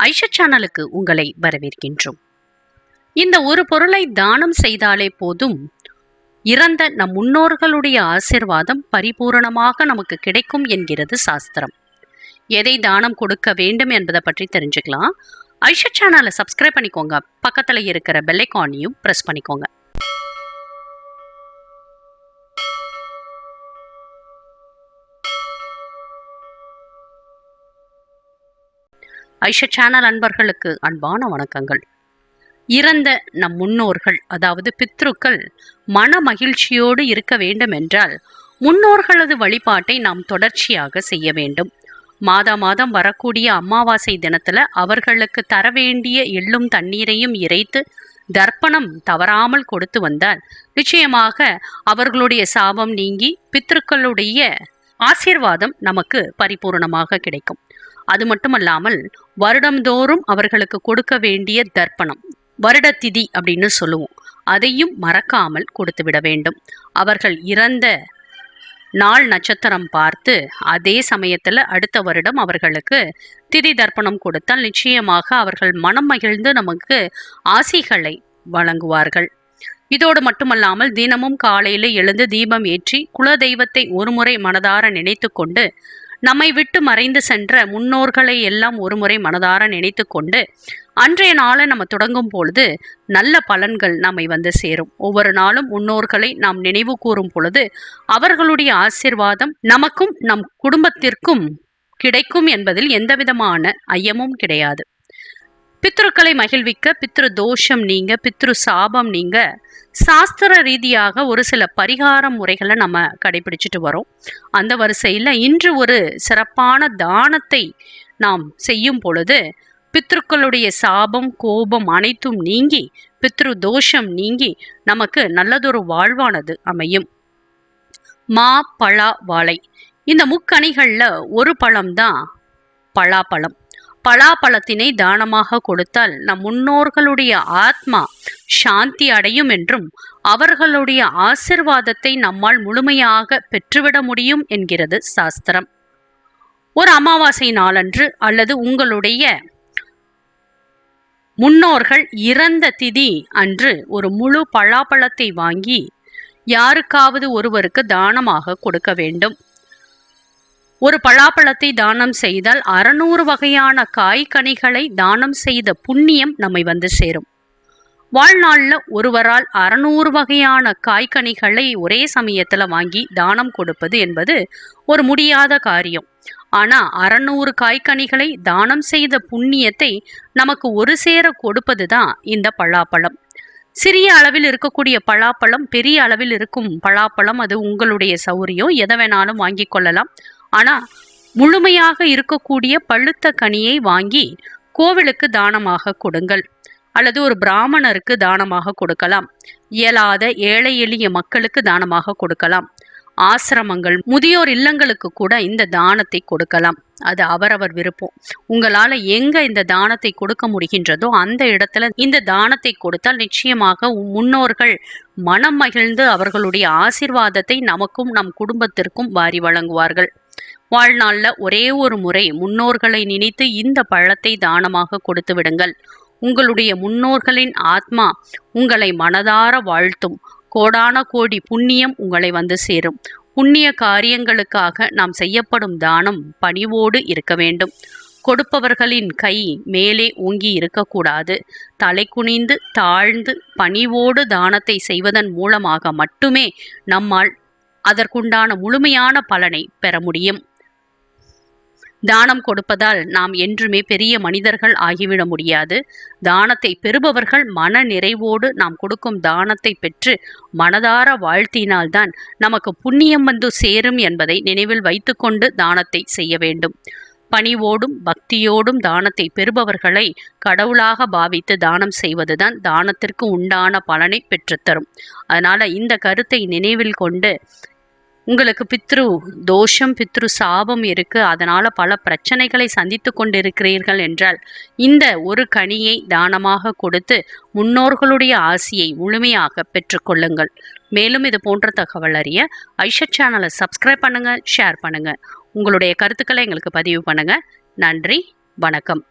ஐஷா சேனலுக்கு உங்களை வரவேற்கின்றோம். இந்த ஒரு பொருளை தானம் செய்தாலே போதும் இறந்த நம் முன்னோர்களுடைய ஆசிர்வாதம் பரிபூரணமாக நமக்கு கிடைக்கும் என்கிறது சாஸ்திரம். எதை தானம் கொடுக்க வேண்டும் என்பதை பற்றி தெரிஞ்சுக்கலாம். ஐஷா சேனலை சப்ஸ்கிரைப் பண்ணிக்கோங்க. பக்கத்தில் இருக்கிற பெல்லைக்கானையும் ப்ரெஸ் பண்ணிக்கோங்க. ஐஷா சேனல் அன்பர்களுக்கு அன்பான வணக்கங்கள். இறந்த நம் முன்னோர்கள் அதாவது பித்ருக்கள் மன மகிழ்ச்சியோடு இருக்க வேண்டும் என்றால் முன்னோர்களது வழிபாட்டை நாம் தொடர்ச்சியாக செய்ய வேண்டும். மாதா மாதம் வரக்கூடிய அமாவாசை தினத்துல அவர்களுக்கு தர வேண்டிய எள்ளும் தண்ணீரையும் இறைத்து தர்ப்பணம் தவறாமல் கொடுத்து வந்தால் நிச்சயமாக அவர்களுடைய சாபம் நீங்கி பித்ருக்களுடைய ஆசீர்வாதம் நமக்கு பரிபூர்ணமாக கிடைக்கும். அது மட்டுமல்லாமல் வருடம்தோறும் அவர்களுக்கு கொடுக்க வேண்டிய தர்ப்பணம் வருடத்திதி அப்படின்னு சொல்லுவோம். அதையும் மறக்காமல் கொடுத்து விட வேண்டும். அவர்கள் இறந்த நாள் நட்சத்திரம் பார்த்து அதே சமயத்தில் அடுத்த வருடம் அவர்களுக்கு திதி தர்ப்பணம் கொடுத்தால் நிச்சயமாக அவர்கள் மனம் மகிழ்ந்து நமக்கு ஆசிகளை வழங்குவார்கள். இதோடு மட்டுமல்லாமல் தினமும் காலையில் எழுந்து தீபம் ஏற்றி குல தெய்வத்தை ஒருமுறை மனதார நினைத்து கொண்டு நம்மை விட்டு மறைந்து சென்ற முன்னோர்களை எல்லாம் ஒருமுறை மனதார நினைத்து கொண்டு அன்றைய நாளை நம்ம தொடங்கும் பொழுது நல்ல பலன்கள் நம்மை வந்து சேரும். ஒவ்வொரு நாளும் முன்னோர்களை நாம் நினைவு கூறும் பொழுது அவர்களுடைய ஆசிர்வாதம் நமக்கும் நம் குடும்பத்திற்கும் கிடைக்கும் என்பதில் எந்தவிதமான ஐயமும் கிடையாது. பித்ருக்களை மகிழ்விக்க பித்ரு தோஷம் நீங்க பித்ரு சாபம் நீங்க சாஸ்திர ரீதியாக ஒரு சில பரிகார முறைகளை நம்ம கடைபிடிச்சிட்டு வரோம். அந்த வரிசையில் இன்று ஒரு சிறப்பான தானத்தை நாம் செய்யும் பொழுது பித்ருக்களுடைய சாபம் கோபம் அனைத்தும் நீங்கி பித்ரு தோஷம் நீங்கி நமக்கு நல்லதொரு வாழ்வானது அமையும். மா பழா வாழை. இந்த முக்கணிகளில் ஒரு பழம்தான் பலாப்பழம். பலாப்பழத்தினை தானமாக கொடுத்தால் நம் முன்னோர்களுடைய ஆத்மா சாந்தி அடையும் என்றும் அவர்களுடைய ஆசிர்வாதத்தை நம்மால் முழுமையாக பெற்றுவிட முடியும் என்கிறது சாஸ்திரம். ஒரு அமாவாசை நாளன்று அல்லது உங்களுடைய முன்னோர்கள் இறந்த திதி அன்று ஒரு முழு பலாப்பழத்தை வாங்கி யாருக்காவது ஒருவருக்கு தானமாக கொடுக்க வேண்டும். ஒரு பலாப்பழத்தை தானம் செய்தால் அறநூறு வகையான காய்கனிகளை தானம் செய்த புண்ணியம் நம்மை வந்து சேரும். வாழ்நாளில் ஒருவரால் அறநூறு வகையான காய்கனிகளை ஒரே சமயத்தில் வாங்கி தானம் கொடுப்பது என்பது ஒரு முடியாத காரியம். ஆனால் அறநூறு காய்கனிகளை தானம் செய்த புண்ணியத்தை நமக்கு ஒரு சேர கொடுப்பது தான் இந்த பலாப்பழம். சிறிய அளவில் இருக்கக்கூடிய பலாப்பழம் பெரிய அளவில் இருக்கும் பலாப்பழம் அது உங்களுடைய சௌரியம். எதை வேணாலும் வாங்கி கொள்ளலாம். ஆனால் முழுமையாக இருக்கக்கூடிய பழுத்த கனியை வாங்கி கோவிலுக்கு தானமாக கொடுங்கள். அல்லது ஒரு பிராமணருக்கு தானமாக கொடுக்கலாம். இயலாத ஏழை எளிய மக்களுக்கு தானமாக கொடுக்கலாம். ஆசிரமங்கள் முதியோர் இல்லங்களுக்கு கூட இந்த தானத்தை கொடுக்கலாம். அது அவரவர் விருப்பம். உங்களால் எங்கே இந்த தானத்தை கொடுக்க முடிகின்றதோ அந்த இடத்துல இந்த தானத்தை கொடுத்தால் நிச்சயமாக முன்னோர்கள் மனம் மகிழ்ந்து அவர்களுடைய ஆசிர்வாதத்தை நமக்கும் நம் குடும்பத்திற்கும் வாரி வழங்குவார்கள். வாழ்நாளில் ஒரே ஒரு முறை முன்னோர்களை நினைத்து இந்த பழத்தை தானமாக கொடுத்து விடுங்கள். உங்களுடைய முன்னோர்களின் ஆத்மா உங்களை மனதார வாழ்த்தும். கோடான கோடி புண்ணியம் உங்களை வந்து சேரும். புண்ணிய காரியங்களுக்காக நாம் செய்யப்படும் தானம் பணிவோடு இருக்க வேண்டும். கொடுப்பவர்களின் கை மேலே ஓங்கி இருக்கக்கூடாது. தலை குனிந்து தாழ்ந்து பணிவோடு தானத்தை செய்வதன் மூலமாக மட்டுமே நம்மால் அதற்குண்டான முழுமையான பலனை பெற முடியும். தானம் கொடுப்பதால் நாம் என்றுமே பெரிய மனிதர்கள் ஆகிவிட முடியாது. தானத்தை பெறுபவர்கள் மன நிறைவோடு நாம் கொடுக்கும் தானத்தை பெற்று மனதார வாழ்த்தினால்தான் நமக்கு புண்ணியம் வந்து சேரும் என்பதை நினைவில் வைத்துக்கொண்டு தானத்தை செய்ய வேண்டும். பணிவோடும் பக்தியோடும் தானத்தை பெறுபவர்களை கடவுளாக பாவித்து தானம் செய்வதுதான் தானத்திற்கு உண்டான பலனை பெற்றுத்தரும். அதனால் இந்த கருத்தை நினைவில் கொண்டு உங்களுக்கு பித்ரு தோஷம் பித்ரு சாபம் இருக்கு. அதனால பல பிரச்சனைகளை சந்தித்து கொண்டிருக்கிறீர்கள் என்றால் இந்த ஒரு கனியை தானமாக கொடுத்து முன்னோர்களுடைய ஆசியை முழுமையாக பெற்றுக்கொள்ளுங்கள் மேலும் இது போன்ற தகவல் அறிய ஐஷா சேனலை சப்ஸ்கிரைப் பண்ணுங்க ஷேர் பண்ணுங்க. உங்களுடைய கருத்துக்களை எங்களுக்கு பதிவு பண்ணுங்க. நன்றி வணக்கம்.